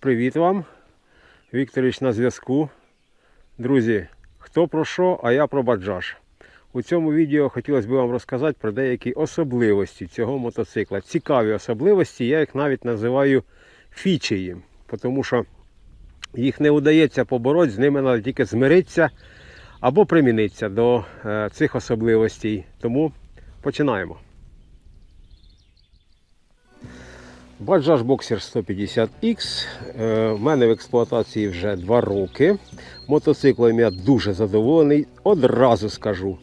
Привіт вам. Вікторович на зв'язку. Друзі, хто про що, а я про баджаж. У цьому відео хотілося б вам розказати про деякі особливості цього мотоцикла. Цікаві особливості, я їх навіть називаю фічеї, тому що їх не вдається побороти, з ними треба тільки змиритися або примінитися до е, цих особливостей. Тому починаємо. Bajaj Boxer 150X. Е, В мене в експлуатації вже 2 роки. Мотоциклом я дуже задоволений, одразу скажу.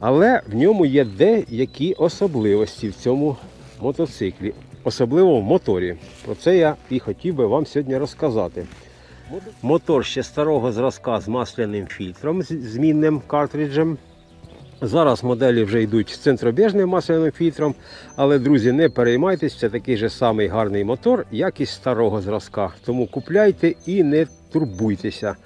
Але в ньому є деякі особливості в цьому мотоциклі, особливо в моторі. Про це я і хотів би вам сьогодні розказати. Мотор ще старого зразка з масляним фільтром, змінним картриджем. Зараз моделі вже йдуть з центробіжним масляним фільтром, але, друзі, не переймайтесь, це такий же самий гарний мотор, як і старого зразка. Тому купляйте і не турбуйтеся.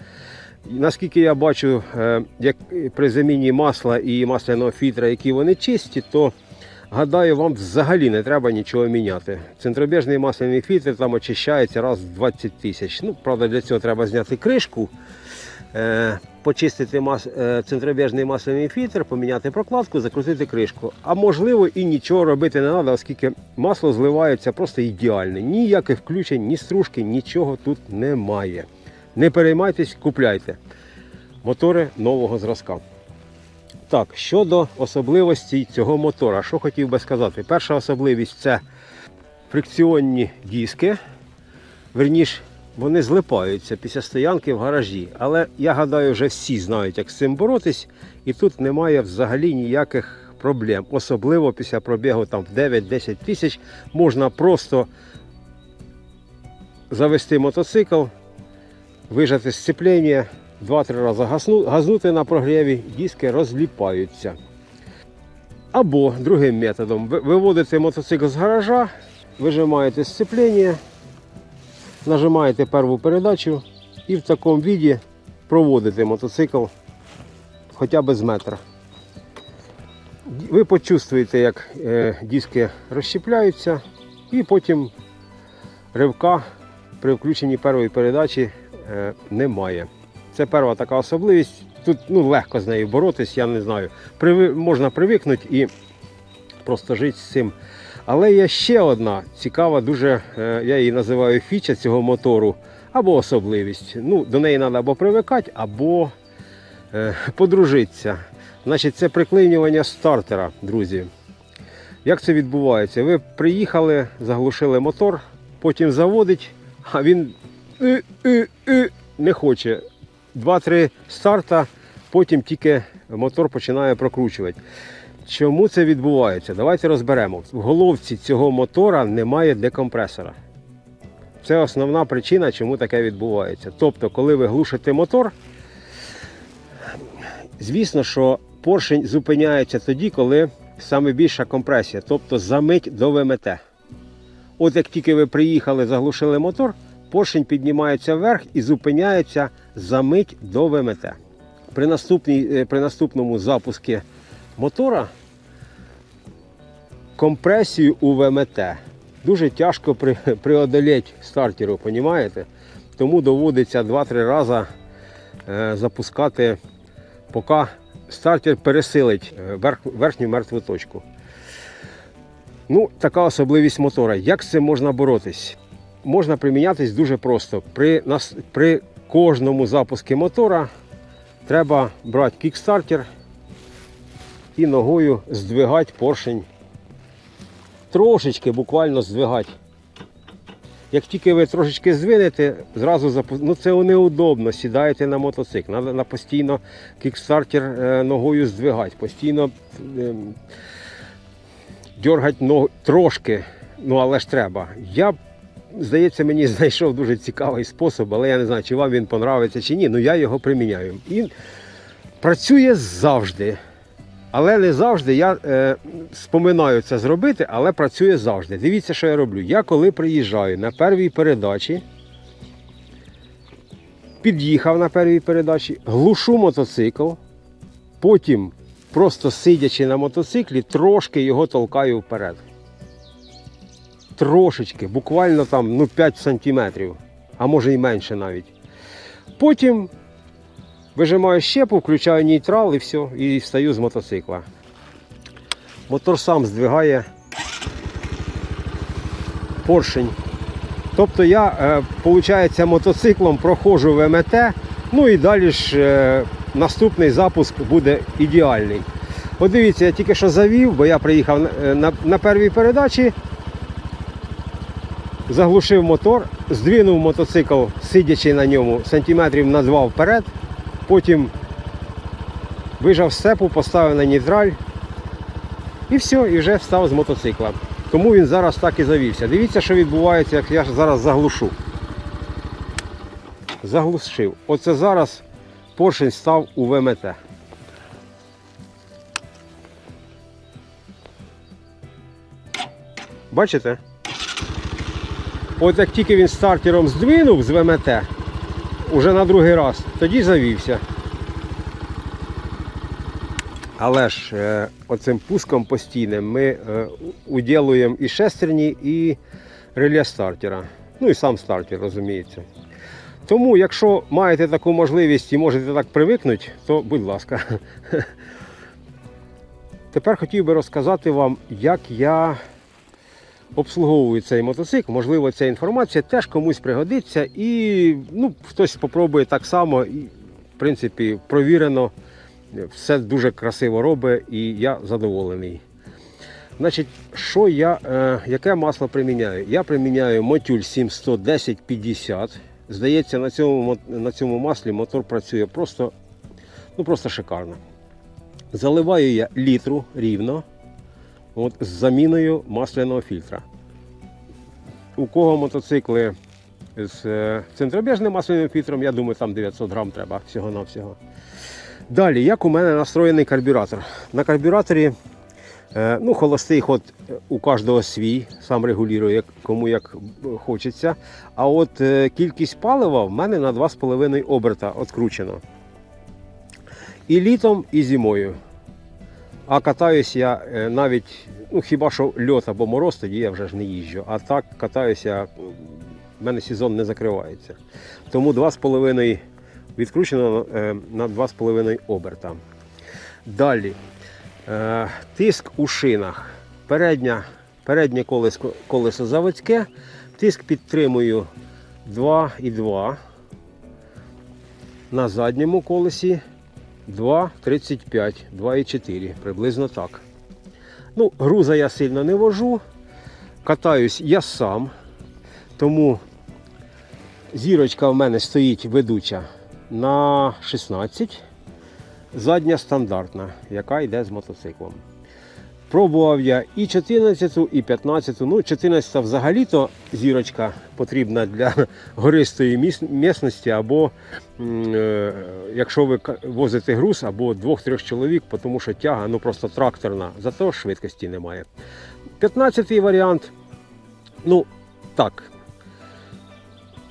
Наскільки я бачу, е, як при заміні масла і масляного фільтра, які вони чисті, то гадаю, вам взагалі не треба нічого міняти. Центробіжний масляний фільтр там очищається раз в 20 тисяч. Ну, правда, для цього треба зняти кришку. Е, почистити мас... е, центробіжний масляний фільтр, поміняти прокладку, закрутити кришку. А можливо і нічого робити не треба, оскільки масло зливається просто ідеально. Ніяких включень, ні стружки, нічого тут немає. Не переймайтесь, купляйте. Мотори нового зразка. Так, щодо особливостей цього мотора, що хотів би сказати. Перша особливість це фрикціонні диски. Верніш, вони злипаються після стоянки в гаражі. Але я гадаю, вже всі знають, як з цим боротись, і тут немає взагалі ніяких проблем. Особливо після пробігу там в 9-10 тисяч можна просто завести мотоцикл, вижати сцеплення, 2-3 рази газнути на прогріві, диски розліпаються. Або другим методом ви- виводите мотоцикл з гаража, вижимаєте сцеплення, нажимаєте перву передачу і в такому віді проводите мотоцикл хоча б з метра. Ви почувствуєте, як е, диски розщепляються, і потім ривка при включенні першої передачі е, немає. Це перша така особливість. Тут ну, легко з нею боротись, я не знаю. Можна привикнути і просто жити з цим. Але є ще одна цікава, дуже, е, я її називаю фіча цього мотору, або особливість. Ну, До неї треба або привикати, або е, подружитися. Значить, це приклинювання стартера, друзі. Як це відбувається? Ви приїхали, заглушили мотор, потім заводить, а він «и, и, и» не хоче. Два-три старта, потім тільки мотор починає прокручувати. Чому це відбувається? Давайте розберемо. В головці цього мотора немає декомпресора. Це основна причина, чому таке відбувається. Тобто, коли ви глушите мотор, звісно, що поршень зупиняється тоді, коли саме більша компресія, тобто за мить до ВМТ. От як тільки ви приїхали, заглушили мотор, поршень піднімається вверх і зупиняється за мить до ВМТ. При, е, при наступному запуску мотора компресію у ВМТ дуже тяжко преодолеть стартеру, понімаєте? Тому доводиться 2-3 рази е, запускати, поки стартер пересилить е, верхню мертву точку. Ну, така особливість мотора. Як з цим можна боротись? Можна примінятись дуже просто. При, при кожному запуску мотора треба брати кікстартер і ногою здвигати поршень. Трошечки буквально здвигати. Як тільки ви трошечки здвинете, зразу запу... ну це неудобно, сідаєте на мотоцикл. Треба на постійно кікстартер е, ногою здвигати, постійно ем, дергати ногу трошки, ну але ж треба. Я, здається, мені знайшов дуже цікавий спосіб, але я не знаю, чи вам він понравиться чи ні. Ну я його приміняю. І працює завжди. Але не завжди я е, споминаю це зробити, але працює завжди. Дивіться, що я роблю. Я коли приїжджаю на первій передачі, під'їхав на первій передачі, глушу мотоцикл, потім, просто сидячи на мотоциклі, трошки його толкаю вперед. Трошечки, буквально там ну, 5 сантиметрів. а може і менше навіть. Потім вижимаю щепу, включаю нейтрал і все, і встаю з мотоцикла. Мотор сам здвигає поршень. Тобто я, виходить, мотоциклом проходжу ВМТ, ну і далі ж е, наступний запуск буде ідеальний. От дивіться, я тільки що завів, бо я приїхав на, на, на первій передачі, заглушив мотор, здвинув мотоцикл, сидячи на ньому, сантиметрів на два вперед, потім вижав степу, поставив на нейтраль і все, і вже встав з мотоцикла. Тому він зараз так і завівся. Дивіться, що відбувається, як я зараз заглушу. Заглушив. Оце зараз поршень став у ВМТ. Бачите? От як тільки він стартером здвинув з ВМТ, уже на другий раз, тоді завівся. Але ж е, оцим пуском постійним ми е, уділуємо і шестерні, і реле стартера. Ну і сам стартер, розуміється. Тому, якщо маєте таку можливість і можете так привикнути, то будь ласка. Тепер хотів би розказати вам, як я обслуговую цей мотоцикл. Можливо, ця інформація теж комусь пригодиться і ну, хтось спробує так само. І, в принципі, провірено. Все дуже красиво робить і я задоволений. Значить, що я, е, яке масло приміняю? Я приміняю мотюль 710-50. Здається, на цьому, на цьому маслі мотор працює просто, ну, просто шикарно. Заливаю я літру рівно от, з заміною масляного фільтра. У кого мотоцикли з е, центробіжним масляним фільтром, я думаю, там 900 грам треба всього-навсього. Далі, як у мене настроєний карбюратор. На карбюраторі е, ну, холостий ход е, у кожного свій, сам регулює, кому як хочеться. А от кількість палива в мене на 2,5 оберта відкручено. І літом, і зимою. А катаюсь я е, навіть, ну хіба що льот або мороз, тоді я вже ж не їжджу. А так катаюся, в мене сезон не закривається. Тому 2,5 відкручено е, на 2,5 оберта. Далі. Е, Тиск у шинах. Передня, переднє колесо, колесо заводське. Тиск підтримую 2,2. На задньому колесі 2,35, 2,4, приблизно так. Ну, груза я сильно не вожу. Катаюсь я сам. Тому зірочка в мене стоїть ведуча на 16. Задня стандартна, яка йде з мотоциклом. Пробував я і 14, і 15. Ну, 14 взагалі-то зірочка потрібна для гористої міс- місності, або е, якщо ви возите груз, або двох-трьох чоловік, тому що тяга ну, просто тракторна, зато швидкості немає. 15-й варіант, ну так,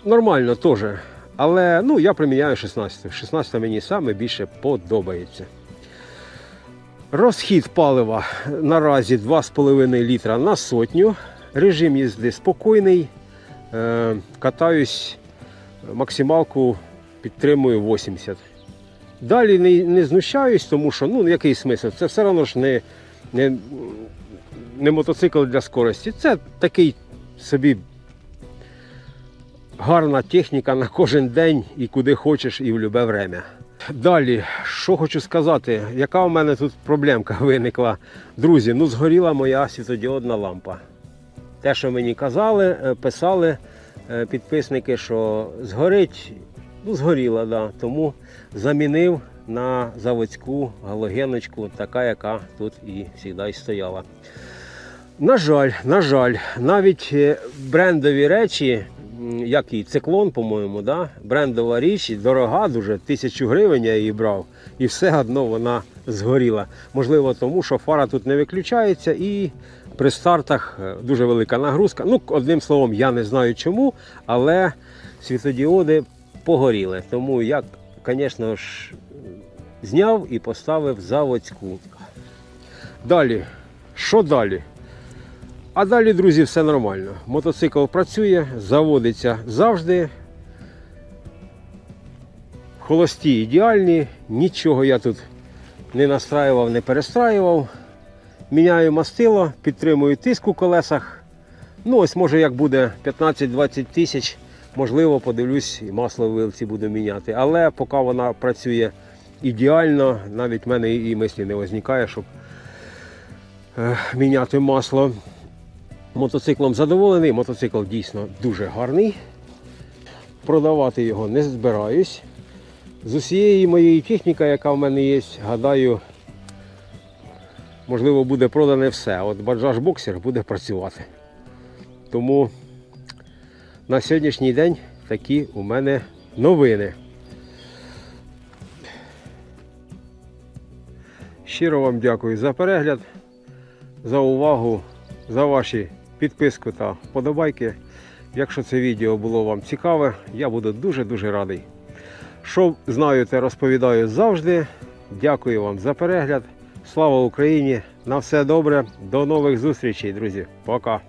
нормально теж. Але ну, я приміняю 16. 16 мені саме більше подобається. Розхід палива наразі 2,5 літра на сотню. Режим їзди спокійний. Е, катаюсь, максималку підтримую 80. Далі не, не знущаюсь, тому що ну, який смисл? Це все одно ж не, не, не мотоцикл для скорості. Це такий собі гарна техніка на кожен день і куди хочеш, і в любе время. Далі, що хочу сказати, яка у мене тут проблемка виникла. Друзі, ну згоріла моя світодіодна лампа. Те, що мені казали, е, писали е, підписники, що згорить, ну згоріла, да. тому замінив на заводську галогеночку, така, яка тут і завжди стояла. На жаль, на жаль, навіть е, брендові речі, м, як і циклон, по-моєму, да? брендова річ, дорога дуже, тисячу гривень я її брав, і все одно вона згоріла. Можливо, тому що фара тут не виключається і при стартах е, дуже велика нагрузка. Ну, одним словом, я не знаю чому, але світодіоди погоріли. Тому я, звісно ж, зняв і поставив заводську. Далі, що далі? А далі, друзі, все нормально. Мотоцикл працює, заводиться завжди. Холості ідеальні, нічого я тут не настраював, не перестраював. Міняю мастило, підтримую тиск у колесах. Ну, ось може як буде 15-20 тисяч, можливо, подивлюсь, і масло в вилці буду міняти. Але поки вона працює ідеально, навіть в мене і мислі не виникає, щоб е, міняти масло. Мотоциклом задоволений, мотоцикл дійсно дуже гарний. Продавати його не збираюсь. З усієї моєї техніки, яка в мене є, гадаю, можливо, буде продане все. От Bajaj Boxer буде працювати. Тому на сьогоднішній день такі у мене новини. Щиро вам дякую за перегляд, за увагу, за ваші підписку та вподобайки. Якщо це відео було вам цікаве, я буду дуже-дуже радий. Що знаю, те розповідаю завжди. Дякую вам за перегляд. Слава Україні! На все добре. До нових зустрічей, друзі. Пока.